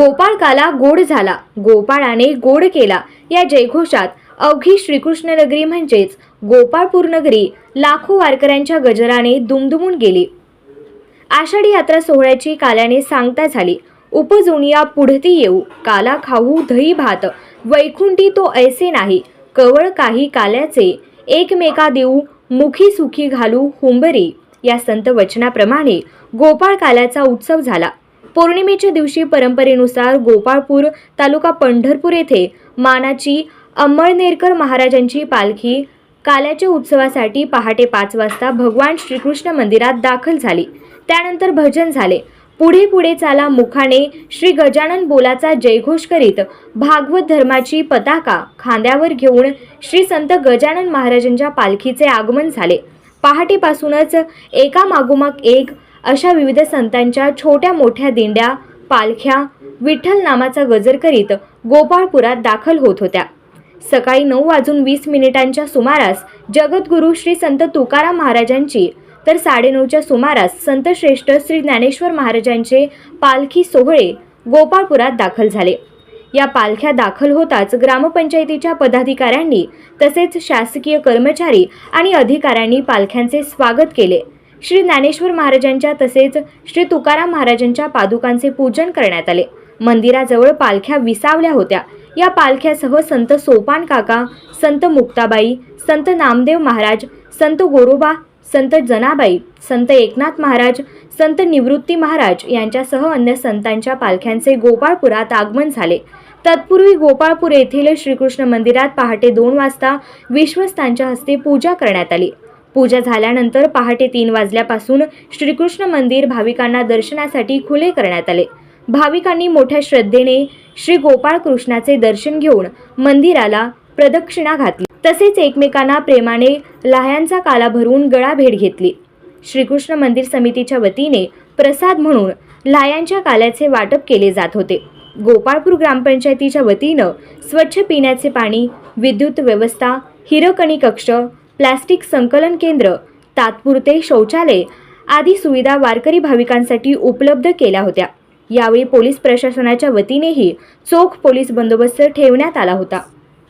गोपाळकाला गोड झाला. गोपाळाने गोड केला. या जयघोषात अवघी श्रीकृष्ण नगरी म्हणजेच गोपाळपूर नगरी लाखो वारकऱ्यांच्या गजराने दुमदुमून गेली. आषाढी यात्रा सोहळ्याची काल्याने सांगता झाली. उपजुनिया पुढती येऊ. काला खाऊ धई भात. वैकुंठी तो ऐसे नाही. कवळ काही काल्याचे. एकमेका देऊ मुखी सुखी घालू हुंबरी. या संत वचनाप्रमाणे गोपाळ काल्याचा उत्सव झाला. पौर्णिमेच्या दिवशी परंपरेनुसार गोपाळपूर तालुका पंढरपूर येथे मानाची अंमळनेरकर महाराजांची पालखी काल्याच्या उत्सवासाठी पहाटे पाच वाजता भगवान श्रीकृष्ण मंदिरात दाखल झाली. त्यानंतर भजन झाले. पुढे पुढे चाला मुखाने श्री गजानन बोलाचा जयघोष करीत भागवत धर्माची पताका खांद्यावर घेऊन श्री संत गजानन महाराजांच्या पालखीचे आगमन झाले. पहाटेपासूनच एकामागोमाग एक अशा विविध संतांच्या छोट्या मोठ्या दिंड्या पालख्या विठ्ठल नामाचा गजर करीत गोपाळपुरात दाखल होत होत्या. सकाळी नऊ वाजून वीस मिनिटांच्या सुमारास जगद्गुरू श्री संत तुकाराम महाराजांची तर साडेनऊच्या सुमारास संतश्रेष्ठ श्री ज्ञानेश्वर महाराजांचे पालखी सोहळे गोपाळपुरात दाखल झाले. या पालख्या दाखल होताच ग्रामपंचायतीच्या पदाधिकाऱ्यांनी तसेच शासकीय कर्मचारी आणि अधिकाऱ्यांनी पालख्यांचे स्वागत केले. श्री ज्ञानेश्वर महाराजांच्या तसेच श्री तुकाराम महाराजांच्या पादुकांचे पूजन करण्यात आले. मंदिराजवळ पालख्या विसावल्या होत्या. या पालख्यासह संत सोपान काका संत मुक्ताबाई संत नामदेव महाराज संत गोरोबा संत जनाबाई संत एकनाथ महाराज संत निवृत्ती महाराज यांच्यासह अन्य संतांच्या पालख्यांचे गोपाळपुरात आगमन झाले. तत्पूर्वी गोपाळपूर येथील श्रीकृष्ण मंदिरात पहाटे दोन वाजता विश्वस्तांच्या हस्ते पूजा करण्यात आली. पूजा झाल्यानंतर पहाटे तीन वाजल्यापासून श्रीकृष्ण मंदिर भाविकांना दर्शनासाठी खुले करण्यात आले. भाविकांनी मोठ्या श्रद्धेने श्री गोपाळ कृष्णाचे दर्शन घेऊन मंदिराला प्रदक्षिणा घातली. तसेच एकमेकांना प्रेमाने लाह्यांचा काला भरून गळाभेट घेतली. श्रीकृष्ण मंदिर समितीच्या वतीने प्रसाद म्हणून लाह्यांच्या काल्याचे वाटप केले जात होते. गोपाळपूर ग्रामपंचायतीच्या वतीनं स्वच्छ पिण्याचे पाणी विद्युत व्यवस्था हिरकणी कक्ष प्लास्टिक संकलन केंद्र तात्पुरते शौचालय आदी सुविधा वारकरी भाविकांसाठी उपलब्ध केल्या होत्या. यावेळी पोलीस प्रशासनाच्या वतीनेही चोख पोलीस बंदोबस्त ठेवण्यात आला होता.